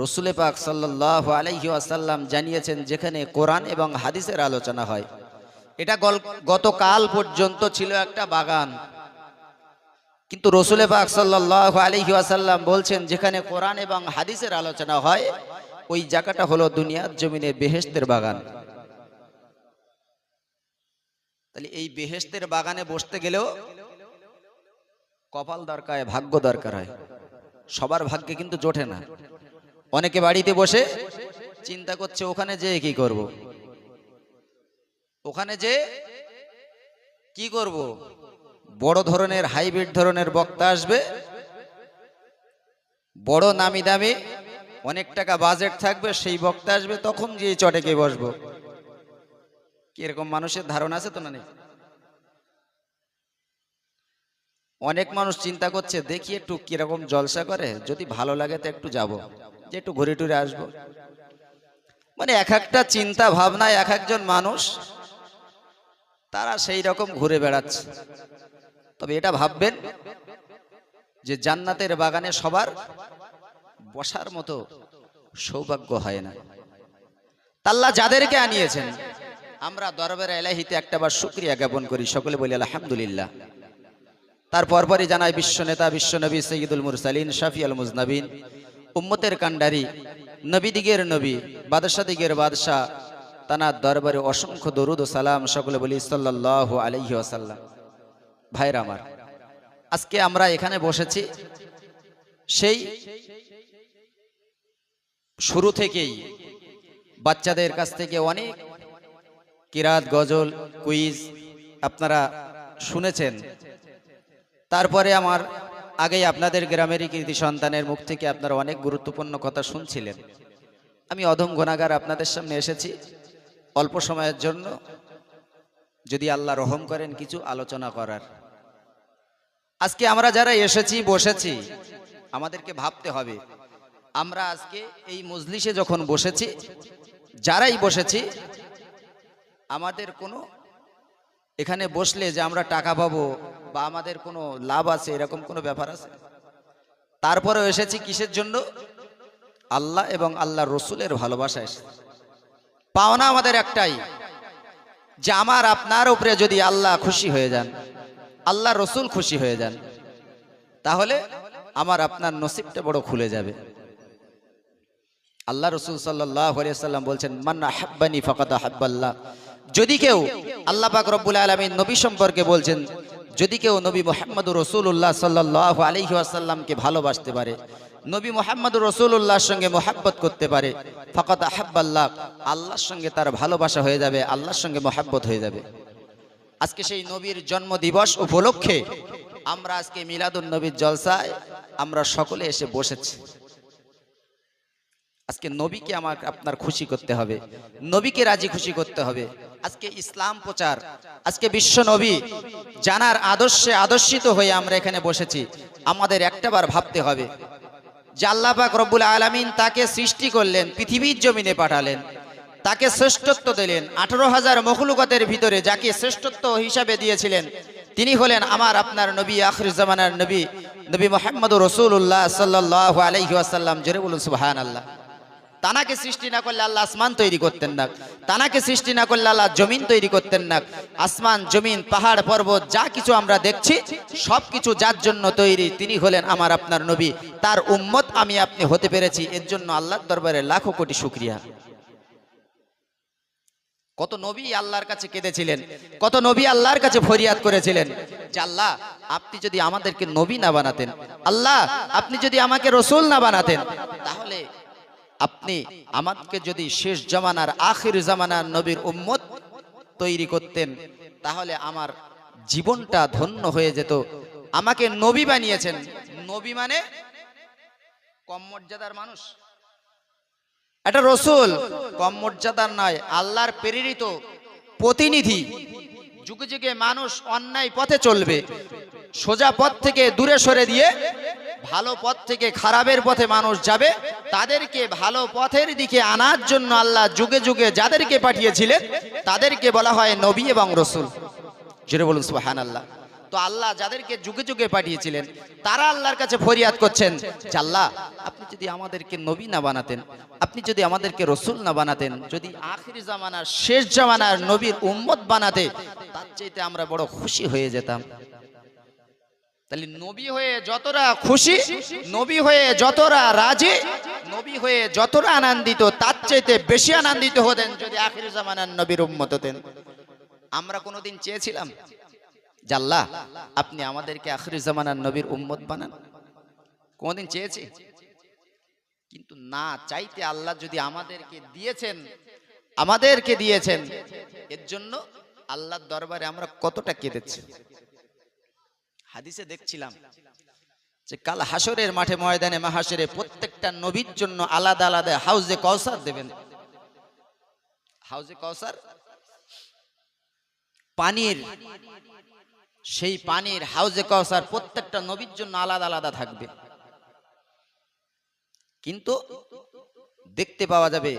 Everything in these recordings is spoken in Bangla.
রসুলে পাক সাল্লাহ আলাইহি আসাল্লাম জানিয়েছেন যেখানে কোরআন এবং হাদিসের আলোচনা হয়। এটা গতকাল পর্যন্ত ছিল একটা বাগান। কিন্তু রসুলে পাক সাল্লাহ আলাইহি আসাল্লাম বলছেন, যেখানে কোরআন এবং হাদিসের আলোচনা হয়, ওই জায়গাটা হলো দুনিয়ার জমিনে বেহেস্তের বাগান। তাহলে এই বেহেস্তের বাগানে বসতে গেলেও কপাল দরকার, ভাগ্য দরকার হয়। সবার ভাগ্যে কিন্তু জোটে না। অনেকে বাড়িতে বসে চিন্তা করছে, ওখানে যে কি করব। ওখানে যে কি করব। বড় ধরনের, হাইব্রিড ধরনের বক্তা আসবে বড় নামি দামি, অনেক টাকা বাজেট থাকবে, সেই বক্তা আসবে, তখন গিয়ে চটে গিয়ে বসবো কীরকম মানুষের ধারণা আছে তো না নেই অনেক মানুষ চিন্তা করছে, দেখি একটু কীরকম জলসা করে, যদি ভালো লাগে তো একটু যাব যে একটু ঘুরে টুরে আসব। মানে এক একটা চিন্তা ভাবনায় এক একজন মানুষ, তারা সেই রকম ঘুরে বেড়াচ্ছে। তবে এটা ভাববেন যে জান্নাতের বাগানে সবার বসার মতো সৌভাগ্য হয় না। তাল্লা যাদেরকে আনিয়েছেন, আমরা দরবার এলাহিতে একটাবার শুক্রিয়া জ্ঞাপন করি, সকলে বলি আলহামদুলিল্লাহ। তার পরপরই জানায় বিশ্ব নেতা, বিশ্ব নবী সৈয়দুল মুরসালিন, শাফি আল মুজনাবিন। উম্মতের কান্ডারি নবী দিগের নবী, বাদশাহ দিগের বাদশাহ তানার দরবারে অসংখ্য দরুদ ও সালাম সকলে বলি সাল্লাহ আলাইহি আসাল্লাম ভাইরা আমার, আজকে আমরা এখানে বসেছি সেই শুরু থেকেই বাচ্চাদের কাছ থেকে অনেক কিরাত, গজল, কুইজ আপনারা শুনেছেন। তারপরে আমার আগেই আপনাদের গ্রামেরই কৃতি সন্তানের মুখ থেকে আপনারা অনেক গুরুত্বপূর্ণ কথা শুনছিলেন। আমি অধম ঘনাগার আপনাদের সামনে এসেছি। অল্প সময়ের জন্য যদি আল্লাহ রহম করেন কিছু আলোচনা করার। আজকে আমরা যারা এসেছি, বসেছি, আমাদেরকে ভাবতে হবে। আমরা আজকে এই মজলিসে যখন বসেছি, যারাই বসেছি, আমাদের কোনো এখানে বসলে যে আমরা টাকা পাবো বা আমাদের কোনো লাভ আছে, এরকম কোনো ব্যাপার আছে? তারপরেও এসেছি কিসের জন্য? আল্লাহ এবং আল্লাহ রসুলের ভালোবাসা এসে পাওনা আমাদের একটাই, যে আমার আপনার উপরে যদি আল্লাহ খুশি হয়ে যান আল্লাহ রসুল খুশি হয়ে যান, তাহলে আমার আপনার নসিবটা বড় খুলে যাবে। আল্লাহ রসুল সাল্লাহ সাল্লাম বলছেন মান্না হাব্বানি ফকাত হাব্বাল্লাহ যদি কেউ আল্লাহ পাক রব্বুল আলমী নবী সম্পর্কে বলছেন, যদি কেউ নবী মোহাম্মদ রসুল্লাহ সাল্লাহ আলহি আসাল্লামকে ভালোবাসতে পারে, নবী মোহাম্মদ রসুল্লাহর সঙ্গে মোহাব্বত করতে পারে ফকত আহাব্বাল্লাহ, আল্লাহর সঙ্গে তার ভালোবাসা হয়ে যাবে, আল্লাহর সঙ্গে মোহাব্বত হয়ে যাবে। আজকে সেই নবীর জন্ম দিবস উপলক্ষে আমরা আজকে মিলাদুন নবীর জলসায় আমরা সকলে এসে বসেছি। আজকে নবীকে আমার, আপনার খুশি করতে হবে। নবীকে রাজি খুশি করতে হবে। আজকে ইসলাম প্রচার, আজকে বিশ্ব নবী জানার আদর্শে আদর্শিত হয়ে আমরা এখানে বসেছি। আমাদের একটাবার ভাবতে হবে। যে রব্বুল আলমিন তাকে সৃষ্টি করলেন, পৃথিবীর জমিনে পাঠালেন, তাকে শ্রেষ্ঠত্ব দিলেন, আঠারো হাজার মখলুকতের ভিতরে যাকে শ্রেষ্ঠত্ব হিসাবে দিয়েছিলেন, তিনি হলেন আমার, আপনার নবী আখরুজ্জামানার নবী নবী মোহাম্মদ রসুল্লাহ সাল্লাহ আলহি আসাল্লাম জোরে বলুন সুবাহান আল্লাহ তানাকে সৃষ্টি না করলে আল্লাহ আসমান তৈরি করতেন না। তানাকে সৃষ্টি না করলে আল্লাহ জমিন তৈরি করতেন না। আসমান, জমিন, পাহাড়, পর্বত, যা কিছু আমরা দেখছি সব কিছু যার জন্য তৈরি, তিনি হলেন আমার আপনার নবী। তার উম্মত আমি আপনি হতে পেরেছি, এর জন্য আল্লাহর দরবারে লাখো কোটি শুক্রিয়া। কত নবী আল্লাহর কাছে কেঁদেছিলেন, কত নবী আল্লাহর কাছে ফরিয়াদ করেছিলেন যে, আল্লাহ, আপনি যদি আমাদেরকে নবী না বানাতেন, আল্লাহ, আপনি যদি আমাকে রসুল না বানাতেন আপনি আমাকে যদি শেষ জামানার আখির জামানার নবীর উম্মত তৈরি করতেন, তাহলে আমার জীবনটা ধন্য হয়ে যেত। আমাকে নবী বানিয়েছেন। নবী মানে কম মর্যাদার মানুষ। একটা রসুল। কম মর্যাদার নয়, আল্লাহর প্রেরিত প্রতিনিধি। যুগে যুগে মানুষ অন্যায় পথে চলবে। সোজা পথ থেকে দূরে সরে দিয়ে ভালো পথ থেকে খারাপের পথে মানুষ যাবে, তাদেরকে ভালো পথের দিকে আনার জন্য আল্লাহ যুগে যুগে যাদেরকে পাঠিয়েছিলেন, তাদেরকে বলা হয় নবী এবং রসুল। যেটা বলুন সুহান আল্লাহ তো আল্লাহ যাদেরকে যুগে যুগে পাঠিয়েছিলেন, তারা আল্লাহর কাছে ফরিয়াদ করছেন যে, আল্লাহ, আপনি যদি আমাদেরকে নবী না বানাতেন, আপনি যদি আমাদেরকে রসুল না বানাতেন, যদি আখিরি জামানার শেষ জামানার নবীর উম্মত বানাতে, তার চাইতে আমরা বড় খুশি হয়ে যেতাম। তাহলে নবী হয়ে যতটা খুশি, নবী হয়ে যতটা রাজি, নবী হয়ে যতটা আনন্দিত, তার চাইতে বেশি আনন্দিত হতেন যদি আখির জামানার নবীর উম্মত হতেন। আমরা কোনোদিন চেয়েছিলাম জাল্লাহ আপনি আমাদেরকে আখির জামানার নবীর উম্মত বানান। কোনোদিন চেয়েছি? কিন্তু না, চাইতে আল্লাহ যদি আমাদেরকে দিয়েছেন আমাদেরকে দিয়েছেন, এর জন্য আল্লাহর দরবারে আমরা কতটা কেঁদেছি? হাদিসে দেখছিলাম যে কাল হাসরের মাঠে ময়দানে মাহাসরে প্রত্যেকটা নবীর জন্য আলাদা আলাদা হাউজে কৌসার দেবেন। হাউজে কৌসার পানির, সেই পানির হাউজে কৌসার প্রত্যেকটা নবীর জন্য আলাদা আলাদা থাকবে। কিন্তু দেখতে পাওয়া যাবে,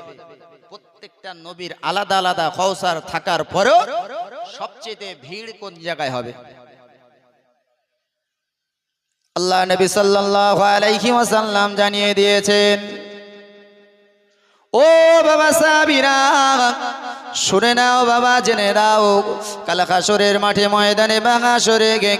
প্রত্যেকটা নবীর আলাদা আলাদা কৌসার থাকার পরেও সবচেয়ে ভিড় কোন জায়গায় হবে? আল্লাহ নবী সাল্লাল্লাহু আলাইহি ওয়াসাল্লাম জানিয়ে দিয়েছেন, ও বাবা সাবিরা শুনে নাও বাবা, জেনে নাও কালাকাশরের মাঠে ময়দানে বাঙাসরে গে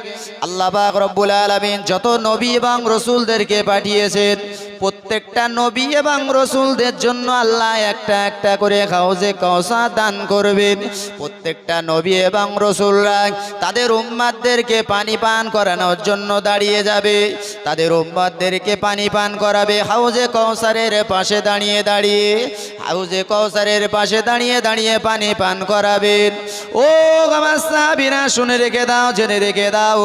আল্লাহ পাক রব্বুল আলামিন যত নবী এবং রসুলদেরকে পাঠিয়েছেন প্রত্যেকটা নবী এবং রসুলদের জন্য আল্লাহ একটা একটা করে হাউজে কৌসা দান করবেন। প্রত্যেকটা নবী এবং রসুলরা তাদের উম্মাদদেরকে পানি পান করানোর জন্য দাঁড়িয়ে যাবে। তাদের উম্মাদদেরকে পানি পান করাবে, হাউজে কৌসারের পাশে দাঁড়িয়ে দাঁড়িয়ে, হাউজে কৌসারের পাশে দাঁড়িয়ে দাঁড়িয়ে পানি পান করাবেন। ও আমার সাহাবীরা, শুনে রেখে দাও, জেনে রেখে দাও,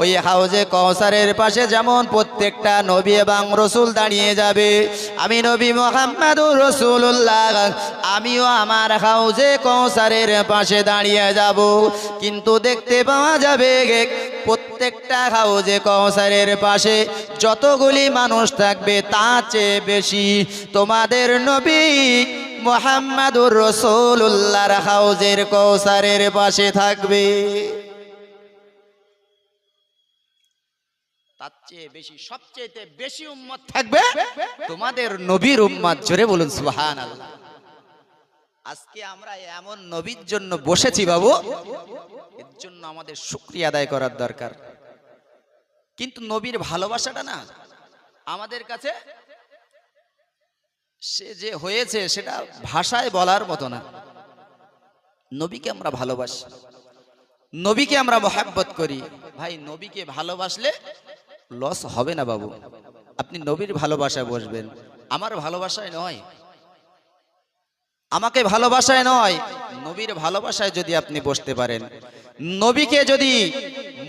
ওই হাউজে কৌসারের পাশে যেমন প্রত্যেকটা নবী এবং রসুল দাঁড়িয়ে যাবে। আমি নবী মোহাম্মদুর রসুল্লাহ আমিও আমার হাউজে কৌসারের পাশে দাঁড়িয়ে যাব। কিন্তু দেখতে পাওয়া যাবে প্রত্যেকটা হাউজে কৌসারের পাশে যতগুলি মানুষ থাকবে তার চেয়ে বেশি তোমাদের নবী মোহাম্মদুর রসুল্লাহর হাউজের কৌসারের পাশে থাকবে। তার চেয়ে বেশি সবচেয়ে বেশি উম্মত থাকবে তোমাদের নবীর উম্মত। জোরে বলুন সুহান আজকে আমরা এমন নবীর জন্য বসেছি বাবু, এর জন্য আমাদের শুক্রিয়া আদায় করার দরকার। কিন্তু নবীর ভালোবাসাটা না, আমাদের কাছে সে যে হয়েছে সেটা ভাষায় বলার মতো না। নবীকে আমরা ভালোবাসি, নবীকে আমরা মহাব্বত করি। ভাই, নবীকে ভালোবাসলে লস হবে না বাবু। আপনি নবীর ভালোবাসায় বসবেন। আমার ভালোবাসায় নয়। আমাকে ভালোবাসায় নয়। নবীর ভালোবাসায় যদি আপনি বসতে পারেন। নবীকে যদি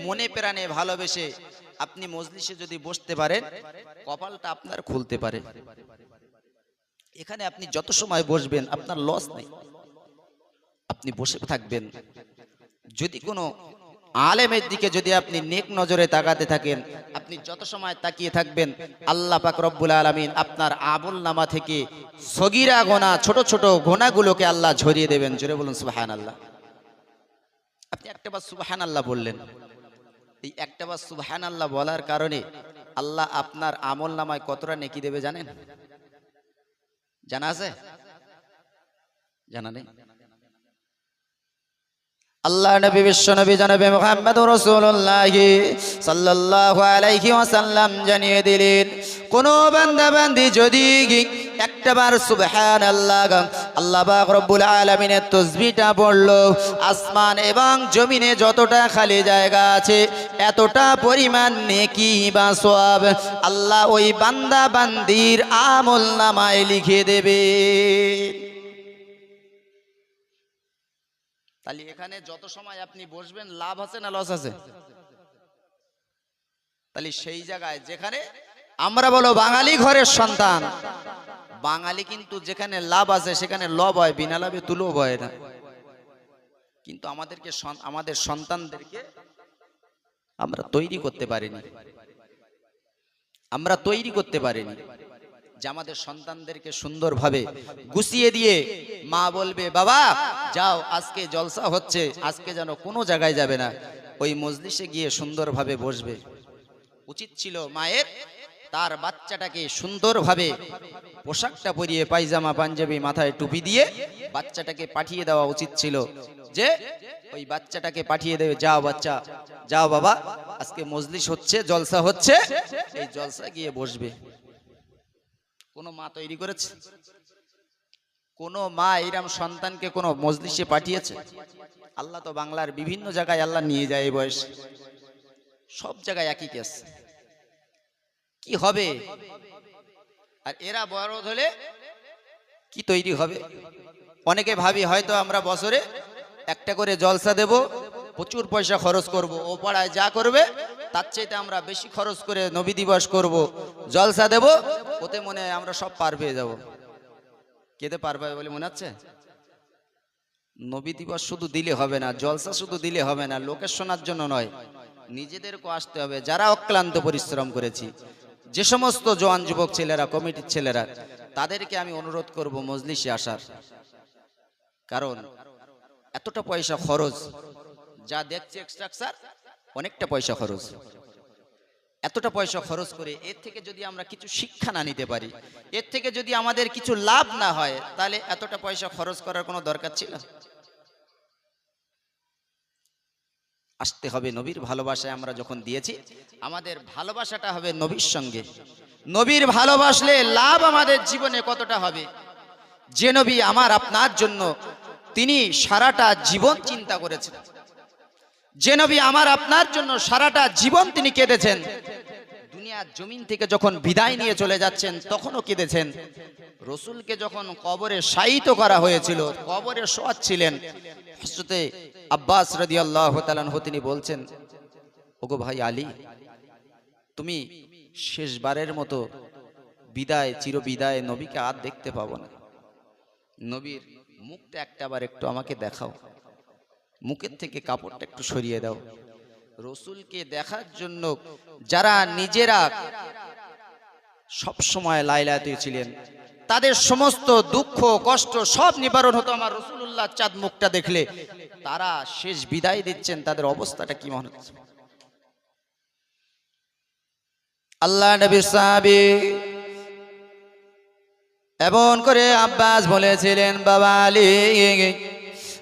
মনে প্রাণে ভালোবেসে আপনি মজলিসে যদি বসতে পারেন, কপালটা আপনার খুলতে পারে। এখানে আপনি যত সময় বসবেন, আপনার লস নেই। আপনি বসে থাকবেন। যদি কোনো আলেমের দিকে যদি আপনি নেক নজরে তাকাতে থাকেন, আপনি যত সময় তাকিয়ে থাকবেন, আল্লাহ পাক রব্বুল আলমিন আপনার আবুল নামা থেকে সগিরা গোনা, ছোট ছোট গোনাগুলোকে আল্লাহ ঝরিয়ে দেবেন। জোরে বলুন সুবাহান আল্লাহ আপনি একটা বার সুবাহান আল্লাহ বললেন। এই একটা বার সুবাহান আল্লাহ বলার কারণে আল্লাহ আপনার আমল নামায় কতটা নেকি দেবে জানেন? জানা আছে? জানা নেই? আল্লাহ নবী, বিশ্ব নবী জানবে মোহাম্মদ রসুল্লাহ সাল্লাল্লাহু আলাইহি ওয়াসাল্লাম জানিয়ে দিলেন, কোন বান্দা বান্দি যদি একটাবার সুবহান আল্লাহ আল্লাহ পাক রব্বুল আলামিনের তসবিহটা পড়ল, আসমান এবং জমিনে যতটা খালি জায়গা আছে, এতটা পরিমাণ নেকি বা সওয়াব আল্লাহ ওই বান্দা বান্দির আমল নামায় লিখে দেবে। তাহলে এখানে যত সময় আপনি বসবেন, লাভ আছে না লস আছে? তাহলে সেই জায়গায় যেখানে আমরা বলো বাঙালি ঘরের সন্তান, বাঙালি কিন্তু যেখানে লাভ আছে, সেখানে লব হয়, বিনা লাভে তুলো হয় না। কিন্তু আমাদেরকে আমাদের সন্তানদেরকে আমরা তৈরি করতে পারিনি। আমরা তৈরি করতে পারিনি। যে আমাদের সন্তানদেরকে সুন্দরভাবে গুছিয়ে দিয়ে মা বলবে, বাবা, যাও, আজকে জলসা হচ্ছে, আজকে যেন কোনো জায়গায় যাবে না। ওই মজলিসে গিয়ে সুন্দরভাবে বসবে। উচিত ছিল মায়ের তার বাচ্চাটাকে সুন্দরভাবে পোশাকটা পরিয়ে পায়জামা, পাঞ্জাবি মাথায় টুপি দিয়ে বাচ্চাটাকে পাঠিয়ে দেওয়া উচিত ছিল যে ওই বাচ্চাটাকে পাঠিয়ে দেবে, যাও বাচ্চা, যাও বাবা, আজকে মজলিস হচ্ছে, জলসা হচ্ছে। এই জলসা গিয়ে বসবে। কোনো মা তৈরি করেছে? কোনো মা এইরাম সন্তানকে কোনো মজলিসে পাঠিয়েছে? আল্লাহ তো বাংলার বিভিন্ন জায়গায় আল্লাহ নিয়ে যায় এই বয়স। সব জায়গায় একই কেস কি হবে? আর এরা বড় হলে কি তৈরি হবে? অনেকে ভাবি, হয়তো আমরা বছরে একটা করে জলসা দেব, প্রচুর পয়সা খরচ করব, ও পাড়ায় যা করবে তার চাইতে আমরা বেশি খরচ করে নবী দিবস করব। জলসা দেব, ওতে মনে আমরা সব পার পেয়ে যাব। কেতে পার পাবে বলে মনে হচ্ছে? নবী দিবস শুধু দিলে হবে না, জলসা শুধু দিলে হবে না, লোকের শোনার জন্য নয়। নিজেদেরকেও আসতে হবে, যারা অক্লান্ত পরিশ্রম করেছি। যে সমস্ত জওয়ান যুবক ছেলেরা, কমিটির ছেলেরা, তাদেরকে আমি অনুরোধ করব মজলিসে আসার। কারণ, এতটা পয়সা খরচ, যা দেখছি এক্সট্রাকচার অনেকটা পয়সা খরচ। এতটা পয়সা খরচ করে এর থেকে যদি আমরা কিছু শিক্ষা না নিতে পারি, এর থেকে যদি আমাদের কিছু লাভ না হয়, তাহলে এতটা পয়সা খরচ করার কোনো দরকার ছিল? আসতে হবে নবীর ভালোবাসায় আমরা যখন দিয়েছি, আমাদের ভালোবাসাটা হবে নবীর সঙ্গে। নবীর ভালোবাসলে লাভ আমাদের জীবনে কতটা হবে? যে নবী আমার আপনার জন্য তিনি সারাটা জীবন চিন্তা করেছেন। যে নবী আমার আপনার জন্য সারাটা জীবন তিনি কেঁদেছেন। দুনিয়ার জমিন থেকে যখন বিদায় নিয়ে চলে যাচ্ছেন, তখনও কেঁদেছেন। রসুলকে যখন কবরে শায়িত করা হয়েছিল, কবরে শোয়াচ্ছিলেন হজরতে আব্বাস রদি আল্লাহ তিনি বলছেন, ওগো ভাই আলী, তুমি শেষবারের মতো বিদায় চির বিদায় নবীকে আর দেখতে পাবো না। নবীর মুখটা একটাবার একটু আমাকে দেখাও। মুখের থেকে কাপড়টা একটু সরিয়ে দাও। রসুলকে দেখার জন্য যারা নিজেরা সব সময় লাইলাতে ছিলেন, তাদের সমস্ত দুঃখ, কষ্ট সব নিবারণ হতো আমার রসুল্লাহ চাঁদ মুখটা দেখলে। তারা শেষ বিদায় দিচ্ছেন, তাদের অবস্থাটা কি মনে হচ্ছে? আল্লাহ নবী সাহাবী এমন করে আব্বাস বলেছিলেন, বাবা আলী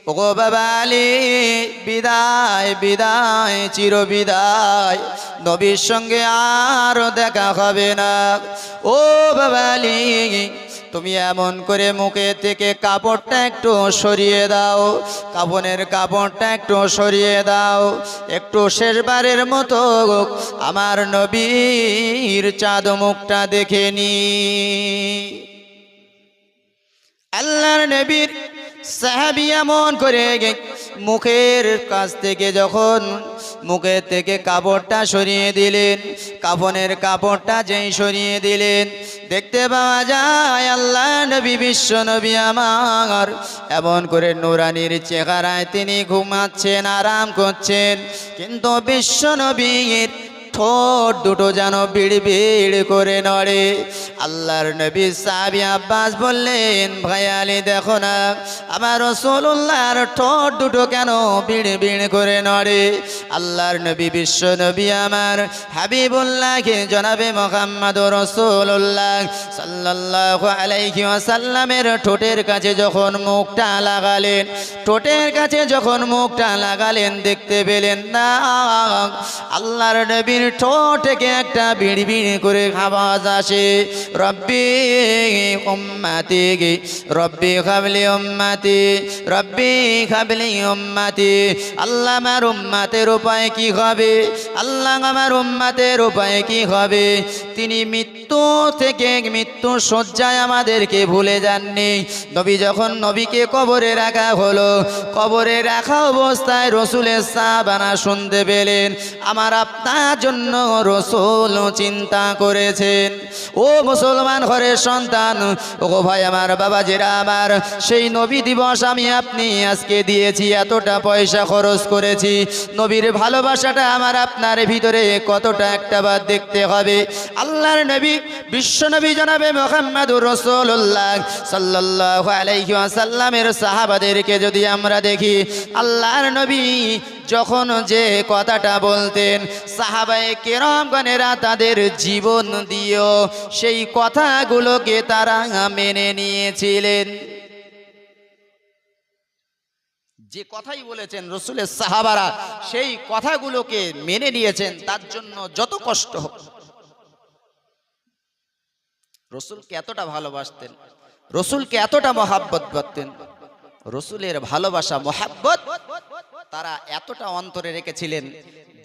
ওগো বাবা আলী বিদায় বিদায় চির বিদায় নবীর সঙ্গে আর দেখা হবে না। ও বাবালি, তুমি এমন করে মুখে থেকে কাপড়টা একটু সরিয়ে দাও। কাপনের কাপড়টা একটু সরিয়ে দাও। একটু শেষবারের মতো আমার নবীর চাঁদ মুখটা দেখে নি। আল্লাহর নবীর সাহাবি এমন করে মুখের কাছ থেকে যখন মুখের থেকে কাপড়টা সরিয়ে দিলেন কাপনের কাপড়টা যেই সরিয়ে দিলেন, দেখতে পাওয়া যায় আল্লাহ নবী, বিশ্ব নবী আমার। এমন করে নুরানির চেহারায় তিনি ঘুমাচ্ছেন, আরাম করছেন। কিন্তু বিশ্ব নবীর ঠোঁট দুটো যেন বিড় বিড় করে নড়ে। আল্লাহর নবী সাহাবি আব্বাস বললেন, ভাই আলী, দেখো না, আমার রসুল্লাহর ঠোঁট দুটো কেন বিড় বিড় করে নড়ে? আল্লাহর নবী, বিশ্ব নবী আমার হাবিবুল্লাহকে জনাবে মোহাম্মদ রসুল্লাহ সাল্লাল্লাহু আলাইহি ওয়াসাল্লামের ঠোঁটের কাছে যখন মুখটা লাগালেন, ঠোঁটের কাছে যখন মুখটা লাগালেন, দেখতে পেলেন না, আল্লাহর নবীর ঠোঁট থেকে একটা বিড়ি বিড়ি করে আওয়াজ আসে। রব্বি উম্মাতি রব্বি খাবলি উম্মাতি, রব্বি খাবলি উম্মাতি। আল্লাহ আমার উম্মাতের উপায় কি হবে? আল্লাহ আমার উম্মাতের উপায় কি হবে? তিনি মৃত্যু থেকে মৃত্যু শয্যায় আমাদেরকে ভুলে যাননি। নবী যখন নবীকে কবরে রাখা হলো, কবরে রাখা অবস্থায় রসুলের সাবানা শুনতে পেলেন, আমার আপনার জন্য রসুল চিন্তা করেছেন। ও মুসলমান ঘরের সন্তান ও ভাই আমার বাবা যেরা আমার, সেই নবী দিবস আমি আপনি আজকে দিয়েছি, এতটা পয়সা খরচ করেছি। নবীর ভালোবাসাটা আমার আপনার ভিতরে কতটা একটা বার দেখতে হবে। আল্লাহর নবী, বিশ্ব নবী জনাবে মোহাম্মদুর রসুল্লাহ সাল্লাল্লাহু আলাইহি ওয়াসাল্লামের সাহাবাদেরকে যদি আমরা দেখি, আল্লাহর নবী যখন যে কথাটা বলতেন, সাহাবায়ে কেরমগণেরা তাদের জীবন দিয়েও সেই কথাগুলোকে তারা মেনে নিয়েছিলেন। যে কথাই বলেছেন রসুলের সাহাবারা, সেই কথাগুলোকে মেনে নিয়েছেন, তার জন্য যত কষ্ট হোক। রসুলকে এতটা ভালোবাসতেন, রসুলকে এতটা মহাব্বত করতেন, রসুলের ভালোবাসা, মহাব্বত তারা এতটা অন্তরে রেখেছিলেন,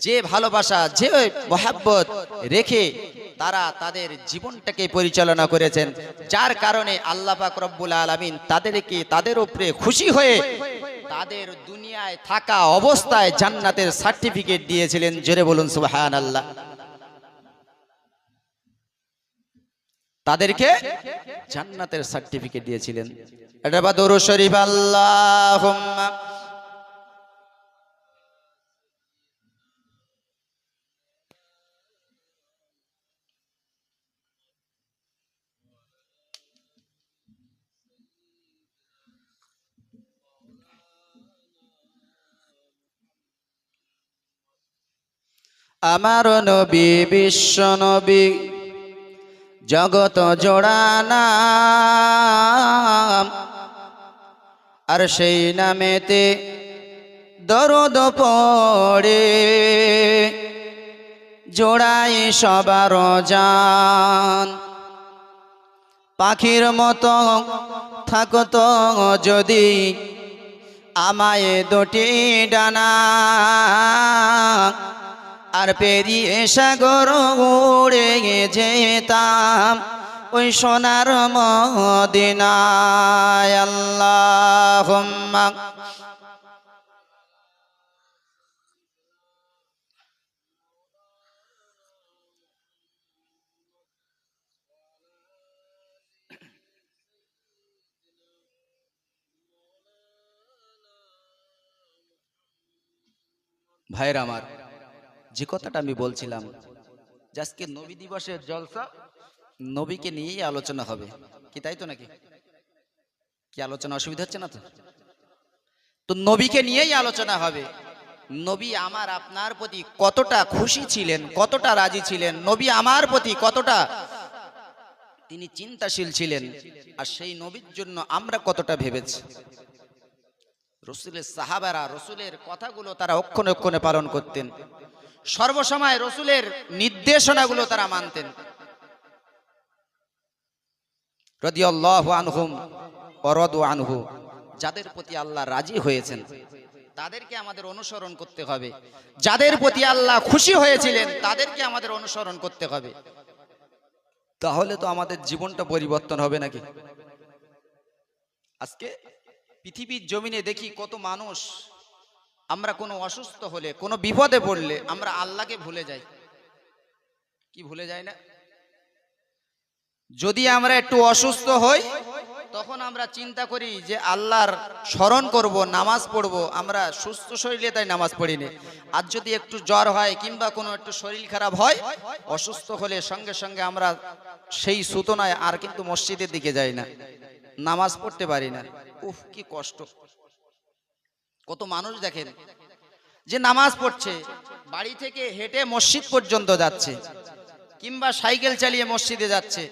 যে ভালোবাসা, যে মহাব্বত রেখে তারা তাদের জীবনটাকে পরিচালনা করেছেন। যার কারণে আল্লাহ পাক রব্বুল আলমিন তাদেরকে তাদের উপরে খুশি হয়ে তাদের দুনিয়ায় থাকা অবস্থায় জান্নাতের সার্টিফিকেট দিয়েছিলেন। জোরে বলুন সুবহান আল্লাহ তাদেরকে জান্নাতের সার্টিফিকেট দিয়েছিলেন। এটা বা দরু শরীফ আল্লাহ আমার নবী, বিশ্ব নবী জগত জোড়ানাম আর সেই নামেতে দরদ পড়ে, জোড়াই সবার জান। পাখির মতো থাকতো যদি আমায় দুটি ডানা। আর পেরিয়ে সাগর উড়ে যেতাম ওই সোনার মদিনায়। ভাইয়ের আমার যে কথাটা আমি বলছিলাম আজকে নবী দিবসের জলসা নবীকে নিয়েই আলোচনা হবে। কি তাই তো নাকি? কি আলোচনা অসুবিধা হচ্ছে না তো? তো নবীকে নিয়েই আলোচনা হবে। নবী আমার আপনার প্রতি কতটা খুশি ছিলেন, কতটা রাজি ছিলেন, নবী আমার প্রতি কতটা তিনি চিন্তাশীল ছিলেন, আর সেই নবীর জন্য আমরা কতটা ভেবেছি। রসুলের সাহাবারা, রসুলের কথাগুলো তারা অক্ষণে অক্ষণে পালন করতেন। সর্বসময় রসুলের নির্দেশনাগুলো তারা মানতেন। যাদের প্রতি আল্লাহ রাজি হয়েছেন, তাদেরকে আমাদের অনুসরণ করতে হবে। যাদের প্রতি আল্লাহ খুশি হয়েছিলেন, তাদেরকে আমাদের অনুসরণ করতে হবে। তাহলে তো আমাদের জীবনটা পরিবর্তন হবে নাকি? আজকে পৃথিবীর জমিনে দেখি কত মানুষ আমরা কোনো অসুস্থ হলে, কোনো বিপদে পড়লে আমরা আল্লাহকে ভুলে যাই। কি ভুলে যাই না? যদি আমরা একটু অসুস্থ হই, তখন আমরা চিন্তা করি যে আল্লাহর স্মরণ করব, নামাজ পড়ব। আমরা সুস্থ শরীরে তাই নামাজ পড়িনি আর যদি একটু জ্বর হয় কিংবা কোনো একটু শরীর খারাপ হয়, অসুস্থ হলে সঙ্গে সঙ্গে আমরা সেই সুতনায় আর কিন্তু মসজিদের দিকে যাই না। নামাজ পড়তে পারি না। উফ, কি কষ্ট। কত মানুষ দেখেন যে নামাজ পড়ছে, বাড়ি থেকে হেঁটে মসজিদ পর্যন্ত যাচ্ছে, কিংবা সাইকেল চালিয়ে মসজিদে যাচ্ছে।